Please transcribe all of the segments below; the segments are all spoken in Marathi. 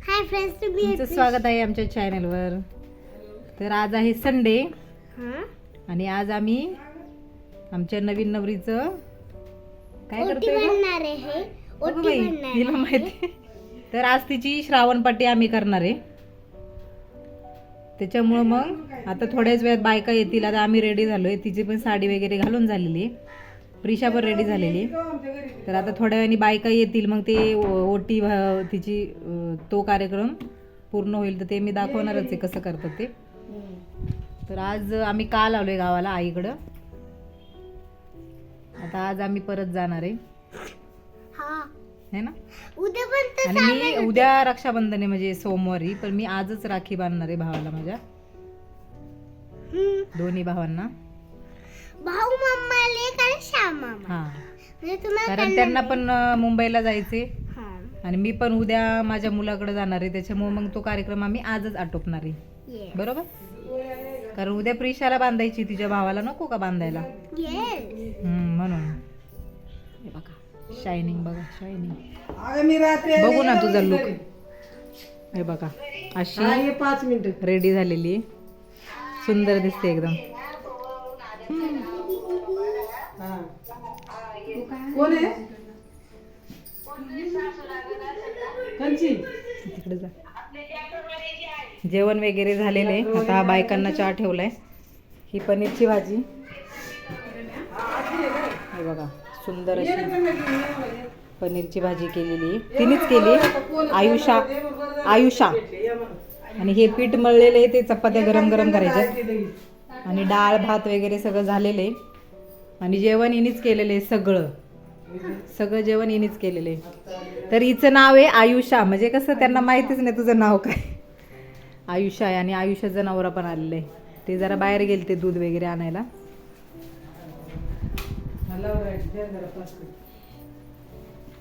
हाय फ्रेंड्स तुम्ही तुमचं स्वागत आहे आमच्या चॅनलवर तर आज आहे संडे हां? आणि आज आम्ही आमच्या नवीन नवरीचं काय करतोय बाई, आहे. माहिती तर आज तिची श्रावणपाठी आम्ही करणार आहे. त्याच्यामुळं मग आता थोड्याच वेळात बायका येतील आता आम्ही रेडी झालोय. तिची पण साडी वगैरे घालून झालेली आहे. प्रिशा पण रेडी झालेली आहे. तर आता थोड्या वेळाने बायका येतील मग ते ओटी तिची तो कार्यक्रम पूर्ण होईल तर ते मी दाखवणारच आहे कसं करतात ते. तर आज आम्ही काल आलोय गावाला आईकडं? आता आज आम्ही परत जाणार आहे. हा. है ना? उद्या पण तर आणि मी उद्या रक्षाबंधन आहे म्हणजे सोमवारी पण मी आजच राखी बांधणार आहे भावाला माझ्या. दोन्ही भावांना. भाऊ मम्मा लेक आणि श्याम मामा. हा. म्हणजे तुम्हाला कारण त्यांना पण अं, मुंबईला जायचे हा. आणि मी पण उद्या माझ्या मुलाकडे जाणार आहे. त्याच्यामुळे मग तो कार्यक्रम आम्ही आजच आटोपणार आहे. बरोबर? कारण उद्या प्रिशाला बांधायची तिच्या भावाला नको का बांधायला? येस हम्म, म्हणून. हे बघा. शायनिंग बघा शायनिंग बघू ना तुझा लुक हे बघा. अशी पाच मिनिट. रेडी झालेली आहे. सुंदर दिसते एकदम. कोण आहे? कंची. तिकडे जा. जेवण वगैरे झालेलं. आहे आता बायकांना चहा ठेवलाय. ही पनीरची भाजी. हे बघा सुंदर अशी पनीरची भाजी केलेली. आहे तिनेच केली. आयुषा आयुषा. आणि हे पीठ मळलेलं आहे ते चपात्या गरम गरम करायच्या आणि डाळ भात वगैरे सगळं झालेलं आहे. आणि जेवण हिनीच केलेलं आहे सगळं. सगळं जेवण हिनीच केलेलं आहे. तर हिचं नाव आहे आयुषा. म्हणजे कसं त्यांना माहितीच नाही तुझं नाव काय. आयुषा आहे आणि आयुष्याचं नवरा पण आलेलं आहे. ते जरा बाहेर गेले ते दूध वगैरे आणायला.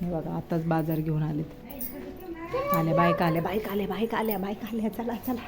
बघा आताच बाजार घेऊन आलेत. आल्या बायका आल्या बायका आल्या बायका आल्या बायका आल्या. चला चला.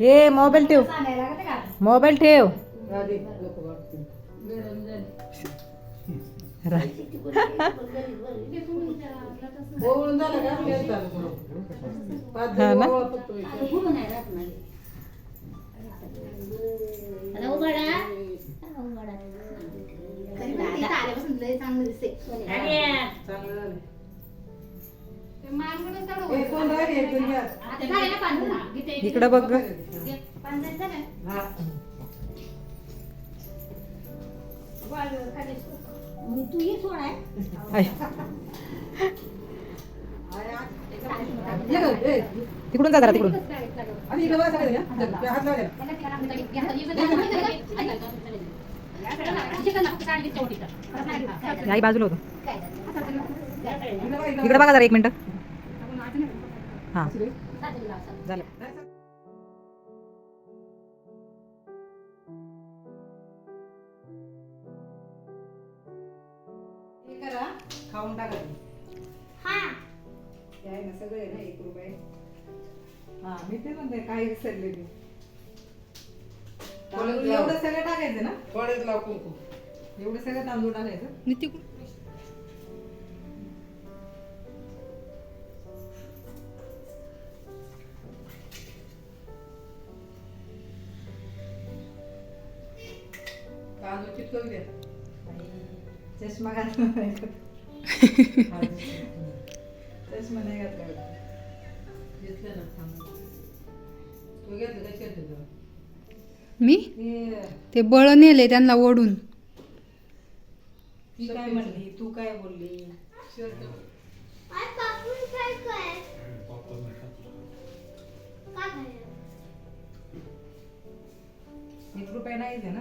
हे मोबाईल ठेव. मोबाईल ठेव. हा ना? चांगलं इकडं बघ. हा. तिकडून जा जरा तिकडून. आई बाजूला होतो. इकडे बघा जरा एक मिनिट. हा. झालं. हे करा खाऊन टाका ते. हा. ते आहे ना सगळे ना एक रुपये. हा मी ते म्हणते काही विसरले मी. एवढं सगळं टाकायचं ना? थोडेच लाव कुंकू. एवढं सगळं तांदूळ टाकायचं? चष्मा घातला नाही का? चष्मा नाही घातला का? घेतलं ना तांदूळ. तू घेतलं का चिरलं? मी ते बळ नेले त्यांना ओढून ती काय म्हणली तू काय बोलली? एक रुपये नाही दे ना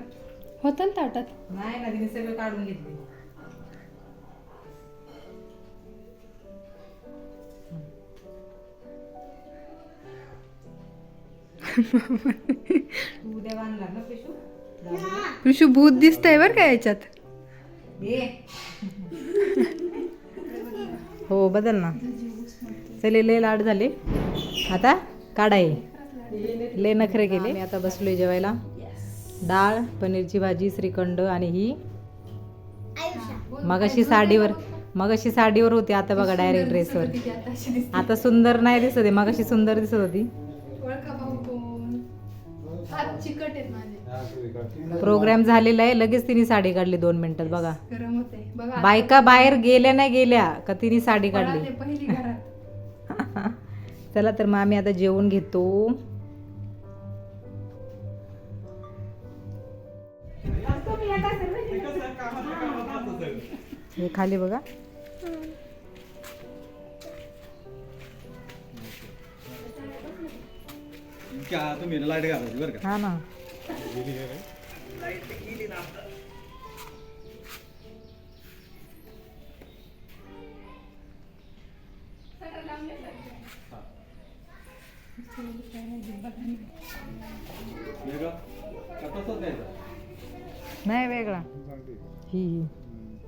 होतं ना ताटात? नाही ना तिने सगळं काढून घेतले. तू उद्या बांधणार ना पिशू? ऋषू भूत दिसतंय बरं का याच्यात? ये. हो बदल ना. चले लय लाड झाले. आता काढाय लय नखरे केले. मी आता बसलोय जेवायला. डाळ पनीरची भाजी श्रीखंड आणि ही मगाशी साडीवर मगाशी साडीवर होती आता बघा डायरेक्ट ड्रेसवर आता सुंदर नाही दिसत आहे मगाशी सुंदर दिसत होती. प्रोग्राम झालेला आहे लगेच तिने साडी काढली दोन मिनिटात बघा. गरम होते बघा बायका बाहेर गेल्या नाही गेल्या का तिने साडी काढली? पळाले पहिली घरात. चला तर मग आम्ही आता जेवून घेतो. हे खाली बघा. क्या तुम्ही लाइट घालायची बरं का? हा ना. तसंच द्यायचं नाही वेगळा. ही ही.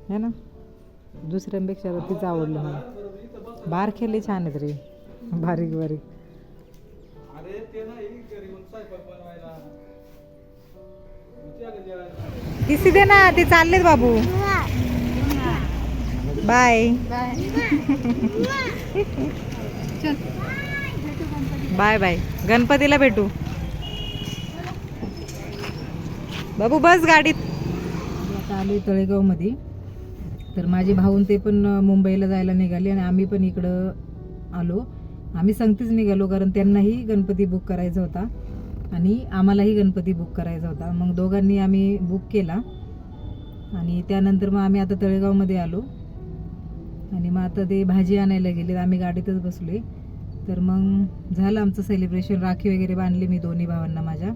है ना? दुसऱ्यांपेक्षा तर तीच आवडलं मला. बारखेले छान आहेत रे बारीक बारीक. किसी दे ना ते चाललेत बाबू. बाय. Bye bye. गणपतीला भेटू. बाबू बस गाडीत. आले तळेगावमध्ये. तर माझे भाऊन ते पण मुंबईला जायला निघाले आणि आम्ही पण इकडं आलो. आम्ही संगतीच निघालो कारण त्यांनाही गणपती बुक करायचा होता आणि आम्हालाही गणपती बुक करायचा होता. मग दोघांनी आम्ही बुक केला आणि त्यानंतर मग आम्ही आता तळेगावमध्ये आलो. आणि मग आता ते भाजी आणायला गेले आम्ही गाडीतच बसले तर मग झालं आमचं सेलिब्रेशन राखी वगैरे बांधली मी दोन्ही भावांना माझ्या.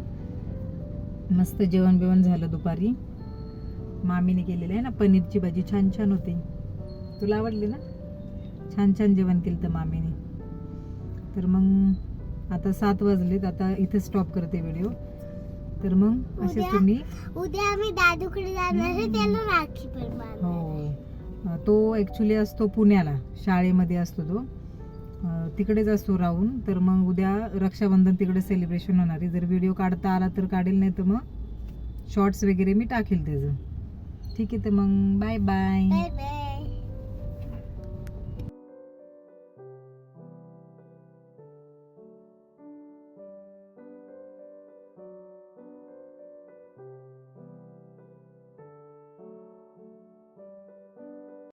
मस्त जेवण बिवण झालं दुपारी. मामीने केलेलं आहे ना पनीरची भाजी छान छान होती. तुला आवडली ना? छान छान जेवण केलं तर मामीने. तर मग आता सात वाजलेत आता इथे स्टॉप करते व्हिडिओ तर मग असे? तुम्ही उद्या आम्ही दादूकडे जाणार आहे त्याला राखी पण हो. तो ॲक्च्युली असतो पुण्याला शाळेमध्ये असतो तो. तिकडेच असतो राहून. तर मग उद्या रक्षाबंधन तिकडे सेलिब्रेशन होणार आहे. जर व्हिडिओ काढता आला तर काढेल नाही तर मग शॉर्ट्स वगैरे मी टाकेल त्याचं. ठीक आहे तर मग बाय बाय बाय